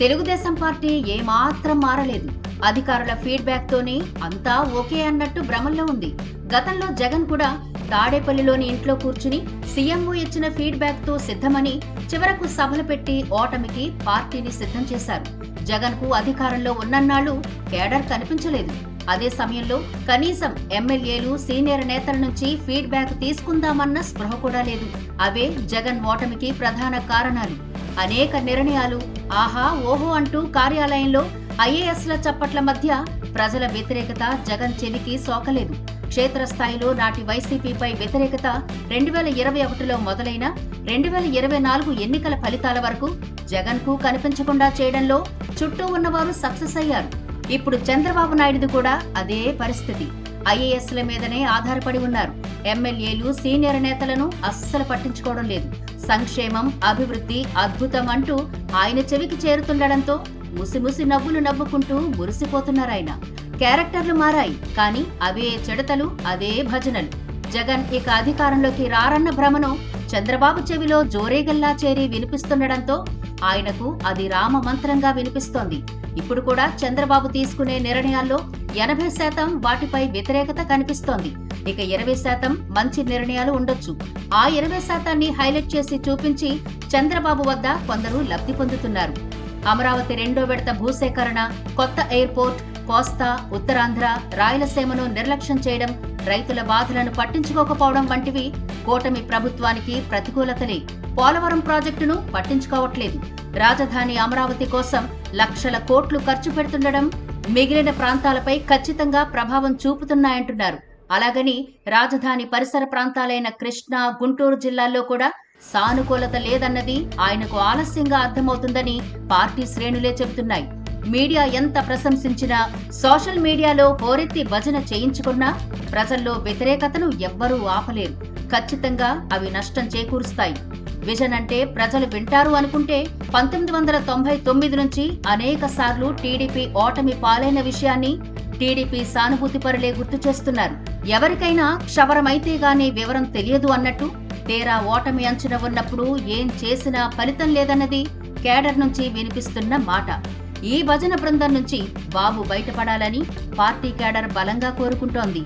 Telugu Desam party ఏమాత్రం మారలేదు. అధికారుల ఫీడ్బ్యాక్ తోనే అంతా ఓకే అన్నట్టు భ్రమంలో ఉంది. గతంలో జగన్ కూడా తాడేపల్లిలోని ఇంట్లో కూర్చుని సీఎంఓ ఇచ్చిన ఫీడ్బ్యాక్తో సిద్ధమని చివరకు సభలు పెట్టి ఓటమికి పార్టీని సిద్ధం చేశారు. జగన్కు అధికారంలో ఉన్నన్నాళ్ళు కేడర్ కనిపించలేదు. అదే సమయంలో కనీసం ఎమ్మెల్యేలు సీనియర్ నేతల నుంచి ఫీడ్బ్యాక్ తీసుకుందామన్న స్పృహ కూడా లేదు. అవే జగన్ ఓటమికి ప్రధాన కారణాలు. అనేక నిర్ణయాలు. ఆహా ఓహో అంటూ కార్యాలయంలో ఐఏఎస్ల చప్పట్ల మధ్య ప్రజల వ్యతిరేకత జగన్ చెవికి సోకలేదు. క్షేత్రస్థాయిలో నాటి వైసీపీపై వ్యతిరేకత రెండు వేల ఇరవై ఒకటిలో మొదలైన రెండు వేల ఇరవై నాలుగు ఎన్నికల ఫలితాల వరకు జగన్కు కనిపించకుండా చేయడంలో చుట్టూ ఉన్నవారు సక్సెస్ అయ్యారు. ఇప్పుడు చంద్రబాబు నాయుడుది కూడా అదే పరిస్థితి. ఐఏఎస్ల మీదనే ఆధారపడి ఉన్నారు. ఎమ్మెల్యేలు సీనియర్ నేతలను అస్సలు పట్టించుకోవడం లేదు. సంక్షేమం అభివృద్ధి అద్భుతం అంటూ ఆయన చెవికి చేరుతుండడంతో ముసిముసి నవ్వులు నవ్వుకుంటూ మురిసిపోతున్నారాయన. క్యారెక్టర్లు మారాయి కానీ అవే చెడతలు అదే భజనలు. జగన్ ఇక అధికారంలోకి రారన్న భ్రమను చంద్రబాబు చెవిలో జోరేగల్లా చేరి వినిపిస్తుండడంతో ఆయనకు అది రామ మంత్రంగా వినిపిస్తోంది. ఇప్పుడు కూడా చంద్రబాబు తీసుకునే నిర్ణయాల్లో ఎనభై శాతం వాటిపై వ్యతిరేకత కనిపిస్తోంది. ఇక ఇరవై శాతం మంచి నిర్ణయాలు ఉండొచ్చు. ఆ ఇరవై శాతాన్ని హైలైట్ చేసి చూపించి చంద్రబాబు వద్ద కొందరు లబ్ధి పొందుతున్నారు. అమరావతి రెండో విడత భూసేకరణ కొత్త ఎయిర్పోర్ట్ కోస్తా ఉత్తరాంధ్ర రాయలసీమను నిర్లక్ష్యం చేయడం రైతుల బాధలను పట్టించుకోకపోవడం వంటివి కూటమి ప్రభుత్వానికి ప్రతికూలతలే. పోలవరం ప్రాజెక్టును పట్టించుకోవట్లేదు. రాజధాని అమరావతి కోసం లక్షల కోట్లు ఖర్చు పెడుతుండడం మిగిలిన ప్రాంతాలపై ఖచ్చితంగా ప్రభావం చూపుతున్నాయంటున్నారు. అలాగని రాజధాని పరిసర ప్రాంతాలైన కృష్ణా గుంటూరు జిల్లాల్లో కూడా సానుకూలత లేదన్నది ఆయనకు ఆలస్యంగా అర్థమవుతుందని పార్టీ శ్రేణులే చెబుతున్నాయి. మీడియా ఎంత ప్రశంసించినా సోషల్ మీడియాలో హోరెత్తి భజన చేయించుకున్నా ప్రజల్లో వ్యతిరేకతను ఎవ్వరూ ఆపలేరు. ఖచ్చితంగా అవి నష్టం చేకూరుస్తాయి. విజన్ అంటే ప్రజలు వింటారు అనుకుంటే పంతొమ్మిది వందల తొంభై తొమ్మిది నుంచి అనేక సార్లు టీడీపీ ఓటమి పాలైన విషయాన్ని టీడీపీ సానుభూతి పరులే గుర్తు చేస్తున్నారు. ఎవరికైనా క్షవరమైతే గానీ వివరం తెలియదు అన్నట్టు తీరా ఓటమి అంచున ఉన్నప్పుడు ఏం చేసినా ఫలితం లేదన్నది కేడర్ నుంచి వినిపిస్తున్న మాట. ఈ భజన బృందం నుంచి బాబు బయటపడాలని పార్టీ కేడర్ బలంగా కోరుకుంటోంది.